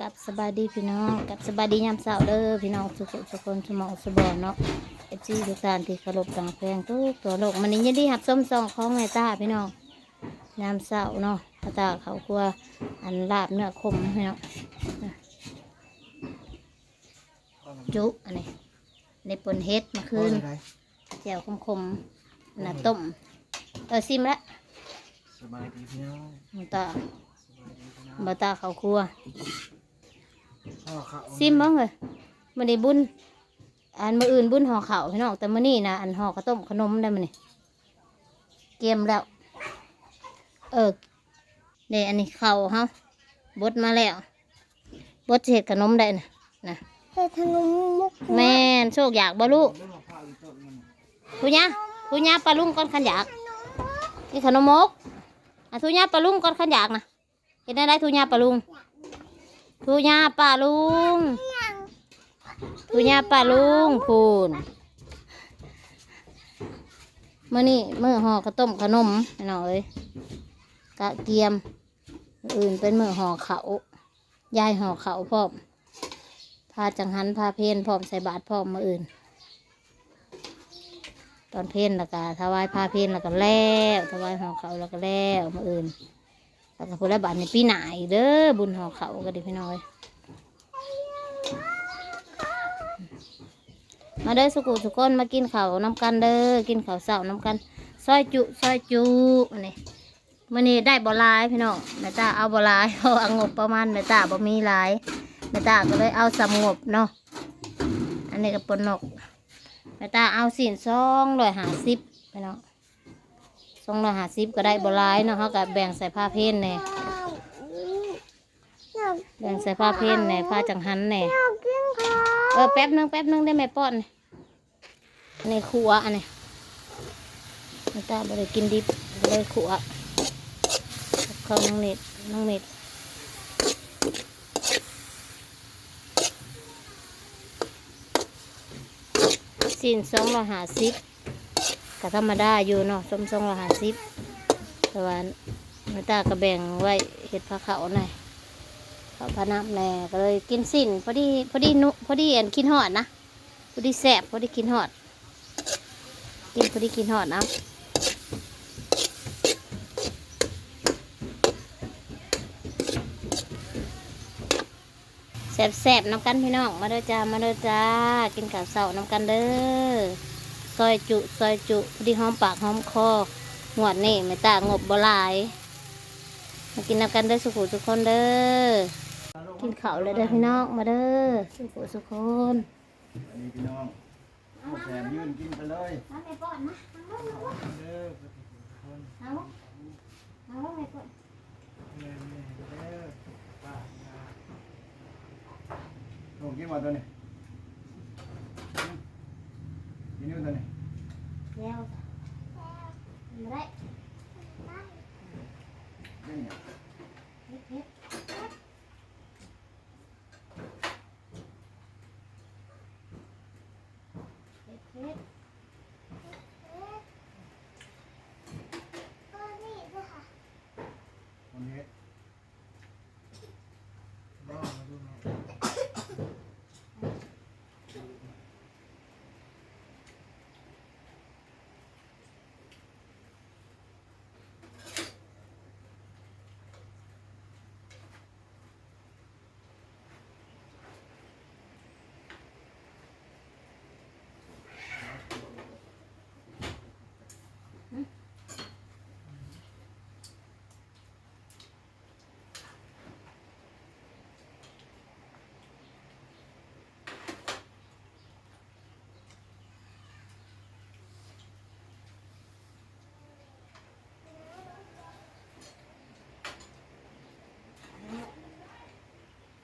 กับสบายดีพี่น้องกับสบายดียามเช้าเด้อพี่น้องสุขสุขคนสมองสบอนเนาะเอฟซีทุกท่านที่เคารพต่างแพงทุกตัวโลกมันนี้ยินดีหับส้มซองของแม่ตาพี่น้องยามเช้าเนาะพระตาเขาครัวอันลาบเนื้อคมพี่น้องจุอันนี้ในปนเฮ็ดมาคืนแจ่วคมๆอันน่ะต้มเออซิมละสบายดีพี่น้องหมูตาสบายดีพี่น้องบาตาเขาครัวพ่อเขา ซิมบ้างเลยมันได้บุญอันมืออื่นบุญห่อข้าวพี่น้องแต่มื้อนี้นะอันห่อข้าวต้มขนมได้มันนี่เกมแล้ว เออเนี่ยอันนี้ข้าวเฮาบดมาแล้วบดสิเห็ดขนมได้นะนะเฮ็ดขนมมุกแม่นโชคอยากบ่ลูกเรื่องของพ่ออีกต้นมันทุญาทุญาปลาลุงก่อนขันอยากนี่ขนมมกอะทุญาปลาลุงก่อนขันอยากนะเห็นได้ได้ทุญาปลาลุง ทุญาปลาลุงทุญาปลาลุงพูนเมื่อนี่เมื่อห่อข้าวต้มขนมพี่อยกะเกียม อื่นเป็นมือห่อเขายายห่อเขาพร้อมพาจังหันพาเพนพร้อมใส่บาตรพร้อมมืออื่น ตอนเพนแล้วก็ถวายพาเพนแล้วก็แล้วถวายห่อเขาแล้วก็แล้วมืออื่น แล้วก็พูดแล้วบาทในปีหนาอีกเด้อบุญหอเขาก็ดีพี่น้อยมาเด้อสุกุสุกคนมากินข้าวน้ำกันเด้อกินข้าวเสาน้ำกันซอยจุซอยจุอันนี้มื่อนี้ได้บ่หลายพี่น้องแม่ตาเอาบ่หลายเพราอางบประมาณแม่ตาบ่มีหลายแม่ตาก็เลยเอาสงบเนาะอันนี้ก็ปนนกแม่ตาเอาสินซองร้อยหาสิบพี่น้อง ซองร้อยห้าสิบก็ได้บ่หลายเนาะเขาก็แบ่งใส่ผ้าเพ้นแหน่แบ่งใส่ผ้าเพ้นแหน่ผ้าจังหันแหน่อยากกินข้าวเออแป๊บนึงแป๊บนึงได้ไหมป้อนนี่อันนี้ขัวอันนี้มันตาบริกินดิบเลยขัวเข้าน้องเน็ตน้องเน็ตสินสองร้อยห้าสิบ ก็ธรรมดาอยู่เนาะส้มสองร้อยห้าสิบแต่ว่ามันตาก็แบ่งไว้เห็ดผ้าขาวหน่อยเขาพน้ำแน่ก็เลยกินสินพอดีพอดีนุพอดีเอันกินหอดนะพอดีแสบพอดีกินหอด กินพอดีกินหอดนะแสบแสบๆน้ำกันพี่น้องมาเด้อจ้ามาเด้อจ้า กินข้าวเสาน้ำกันเด้อ ซอยจุ ซอยจุพอดีหอมปากหอมคอหวดนี่ไม่ตางบบหลาย มากินน้ำกันเด้อสุขุทุกคนเด้อ กินข้าวเลยเด้อพี่น้องมาเด้อสุขุสุกคน อันนี้พี่น้องเอาแซมยืนกินไปเลยน้ำไม่ป้อนนะเด้อน้ำน้ำไม่ป้อนเด้อเด้อป้าลงกินมาตัวนี้ กินอยู่ตัวนี้แล้วไม่ได้กินเนี่ยเฮ็ดเฮ็ดเฮ็ดเฮ็ดก็นี่ด้วยค่ะคนเฮ็ดบ้ามาดูหน่อย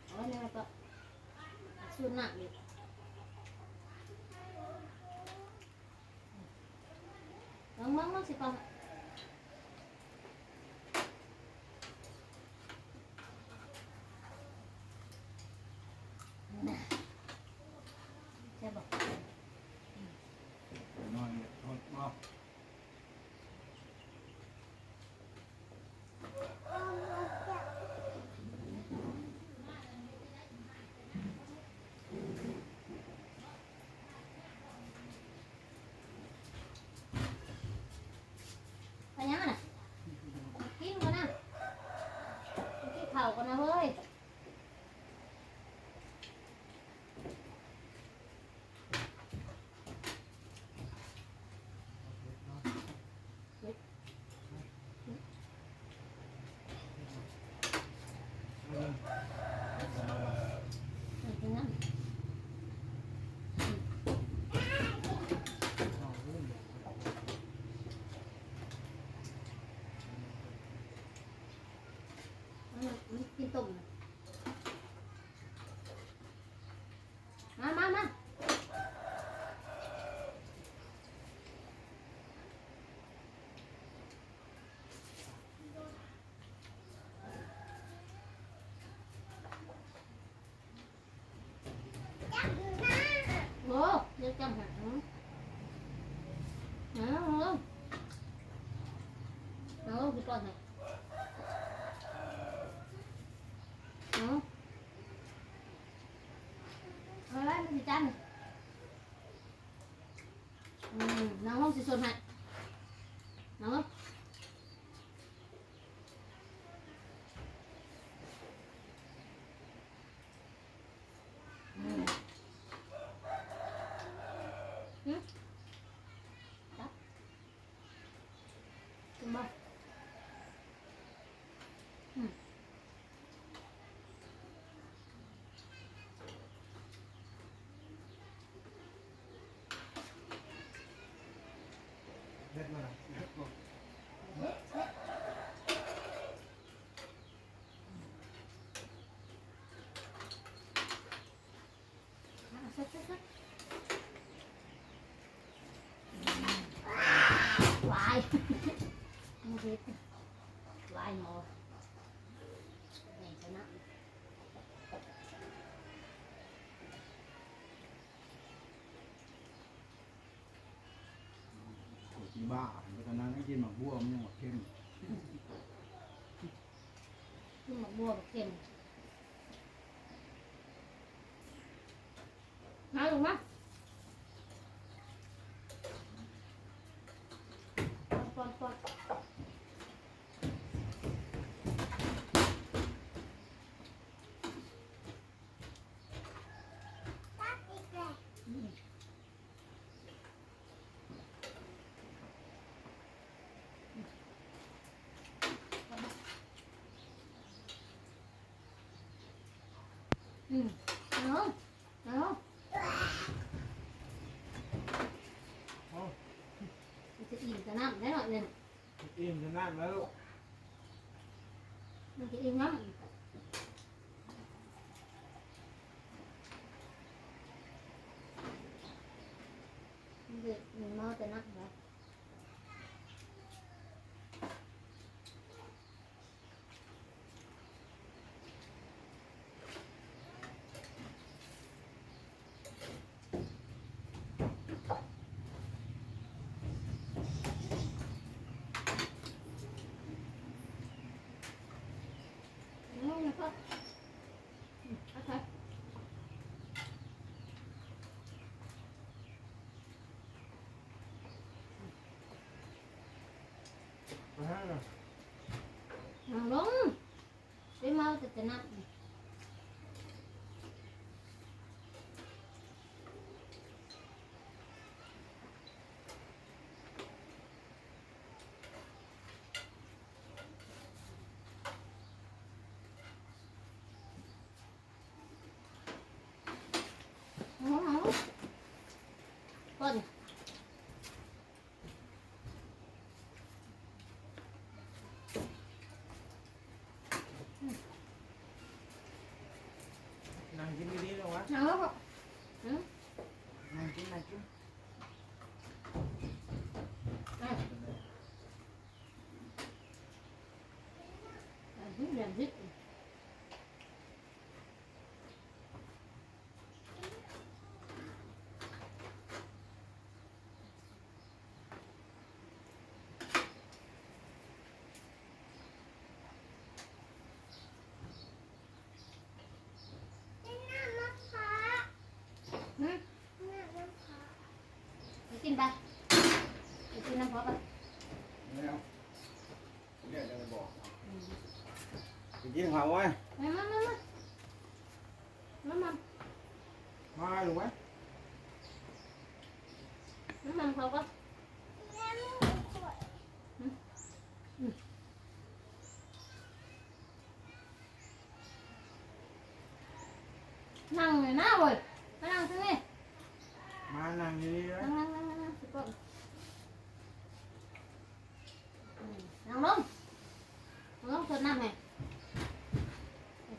เอาเนี่ยก็ สูดหนักอยู่มังมังมังสิปัง ยังน่ะกินก่อนนะกินข้าวก่อนนะเฮ้ย จำหางเอาเอาเอาพี่ก่อนให้เอาเอาไว้มันสิจันอืมน้องห้องสิสนให้น้อง không ừ. Hết rồi, hết rồi. Why? À, xách, xách, xách. Lại. Không biết. Lại ngồi. Này cho nó. กินบ้าตอนนั้นให้กินหมักบัวมันยังหมักเข้ม Nhưng mà mua được tiền. Nói luôn á. Con, อืมอาอจะอิ่มจะน้ำได้หน่อยหนึงอิ่มจะนั่งแล้วลูกมันจะอิ่มน้ำ มาให้หน่อย Nằm đúng Đi mau từ từ nặng Không, không. Con. นั่งกิน ดีๆแล้ววะ Nào không? Ừ. นั่งกินนั่งกิน Đây. Làm giúp làm giúp. หืม ไปกินไปไปกินน้ำพอไปแล้วเนี่ยจะไป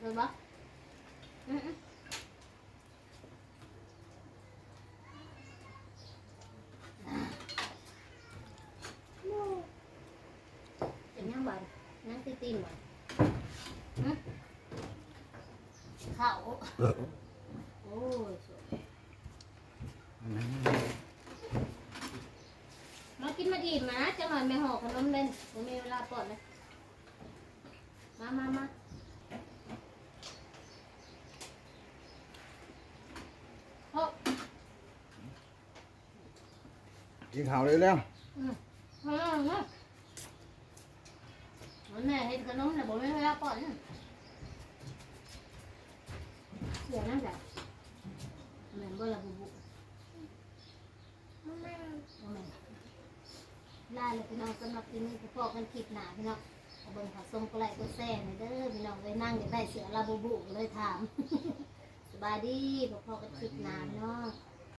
สดบ่อืมอืมเป็นยังไงนั่งตีตีนบ่อืมเข้าโอ้ยสวยมากินมาดีดมาจะหน่อยไม่ห่อขนมเล่นผมมีเวลาปอดเลยมามามาโอ้ กินข้าวเลยแล้วอืมมามามาวันนี้เห็นขนมเนี่ยผมมีเวลาปอดเนี่ยเสียนั่นแหละเหมือนบอร์ละบุบุแม่บ่แม่นลาเลยพี่น้องสำหรับที่นี่พอกันคลิปหนาพี่น้องเอาเบิ่งขาส้มกระไรก็แซ่หน่ยเด้อพี่น้องเลยนั่งอยากได้เสือลาบูบูก็เลยถาม สบายดีพอๆกันคลิปหนาพี่น้อง